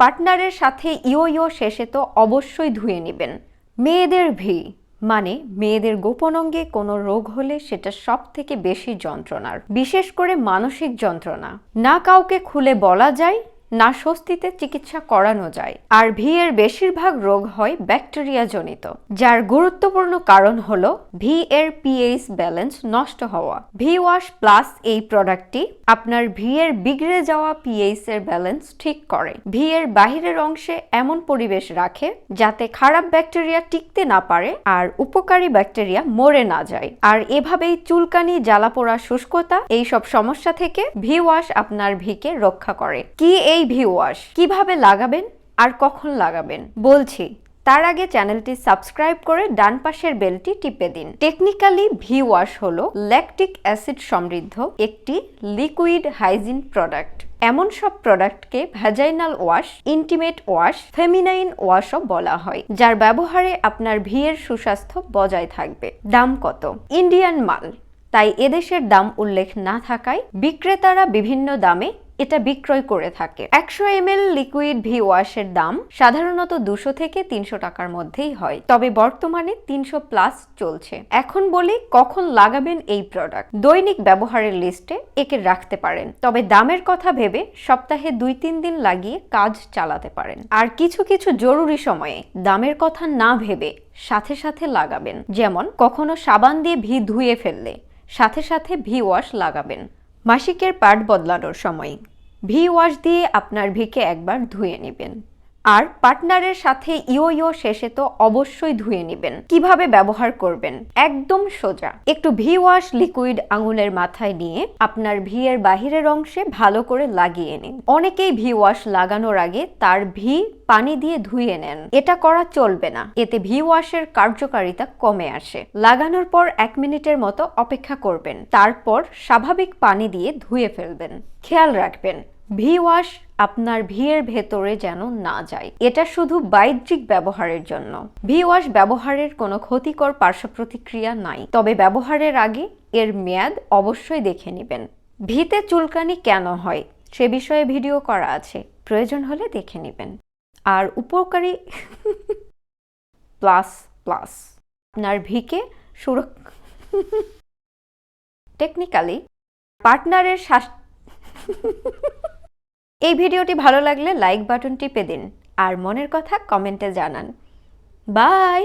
পার্টনারের সাথে ইও ইও শেষে তো অবশ্যই ধুয়ে নেবেন। মেয়েদের ভি মানে মেয়েদের গোপন অঙ্গে কোনো রোগ হলে সেটা সব থেকে বেশি যন্ত্রণার, বিশেষ করে মানসিক যন্ত্রণা। না কাউকে খুলে বলা যায় না স্বস্তিতে চিকিৎসা করানো যায়। আর ভি এর বেশিরভাগ রোগ হয় ব্যাকটেরিয়া জনিত যার গুরুত্বপূর্ণ কারণ হল ভি এর পিএইচ ব্যালেন্স নষ্ট হওয়া। ভি ওয়াশ প্লাস এই প্রোডাক্টটি আপনার ভি এর বিগড়ে যাওয়া পিএইচ এর ব্যালেন্স ঠিক করে। ভি এর বাহিরের অংশে এমন পরিবেশ রাখে যাতে খারাপ ব্যাকটেরিয়া টিকতে না পারে আর উপকারী ব্যাকটেরিয়া মরে না যায়। আর এভাবেই চুলকানি, জ্বালাপোড়া, শুষ্কতা, এইসব সমস্যা থেকে ভি ওয়াশ আপনার ভিকে রক্ষা করে। কি এই ভি ওয়াশ কীভাবে লাগাবেন আর কখন লাগাবেন? বলছি, তার আগে চ্যানেলটি সাবস্ক্রাইব করে ডান পাশের বেলটি টিপে দিন। টেকনিক্যালি ভি ওয়াশ হলো ল্যাকটিক অ্যাসিড সমৃদ্ধ একটি লিকুইড হাইজিন প্রোডাক্ট এমন সব প্রোডাক্টকে vaginal wash intimate wash feminine ওয়াশও বলা হয়, যার ব্যবহারে আপনার ভিয়ের সুস্বাস্থ্য বজায় থাকবে। দাম কত? ইন্ডিয়ান মাল। তাই এদেশের দাম উল্লেখ না থাকায় বিক্রেতারা বিভিন্ন দামে এটা বিক্রয় করে থাকে। একশো এম লিকুইড ভি ওয়াশের দাম সাধারণত দুশো থেকে তিনশো টাকার মধ্যেই হয়, তবে বর্তমানে তিনশো প্লাস চলছে। এখন বলি কখন লাগাবেন এই প্রোডাক্ট দৈনিক ব্যবহারের লিস্টে একে রাখতে পারেন, তবে দামের কথা ভেবে সপ্তাহে দুই তিন দিন লাগিয়ে কাজ চালাতে পারেন। আর কিছু কিছু জরুরি সময়ে দামের কথা না ভেবে সাথে সাথে লাগাবেন, যেমন কখনো সাবান দিয়ে ভি ধুয়ে ফেললে, সাথে সাথে ভি ওয়াশ লাগাবেন। মাসিকের পাট বদলানোর সময়। ভি ওয়াশ দিয়ে আপনার ভিকে একবার ধুয়ে নেবেন। আর পার্টনারের সাথে ইও শেষে তো অবশ্যই ধুয়ে নেবেন। কীভাবে ব্যবহার করবেন? একদম সোজা। একটু ভি ওয়াশ লিকুইড আঙুলের মাথায় নিয়ে আপনার ভি এর বাহিরের অংশে ভালো করে লাগিয়ে নিন। অনেকেই ভি ওয়াশ লাগানোর আগে তার ভি পানি দিয়ে ধুয়ে নেন। এটা করা চলবে না। এতে ভি ওয়াশের কার্যকারিতা কমে আসে। লাগানোর পর এক মিনিটের মতো অপেক্ষা করবেন। তারপর স্বাভাবিক পানি দিয়ে ধুয়ে ফেলবেন। খেয়াল রাখবেন। ভি ওয়াশ আপনার ভিয়ের ভেতরে যেন না যায়। এটা শুধু বাহ্যিক ব্যবহারের জন্য। ভি ওয়াশ ব্যবহারের কোনো ক্ষতিকর পার্শ্ব প্রতিক্রিয়া নাই। তবে ব্যবহারের আগে এর মেয়াদ অবশ্যই দেখে নেবেন। ভিতে চুলকানি কেন হয়? সে বিষয়ে ভিডিও করা আছে। প্রয়োজন হলে দেখে নেবেন। আর উপকারী প্লাস প্লাস। আপনার ভিকে সুরক্ষা টেকনিক্যালি পার্টনারের শ্বাস এই ভিডিওটি ভালো লাগলে লাইক বাটন টিপে দিন আর মনের কথা কমেন্টে জানান। বাই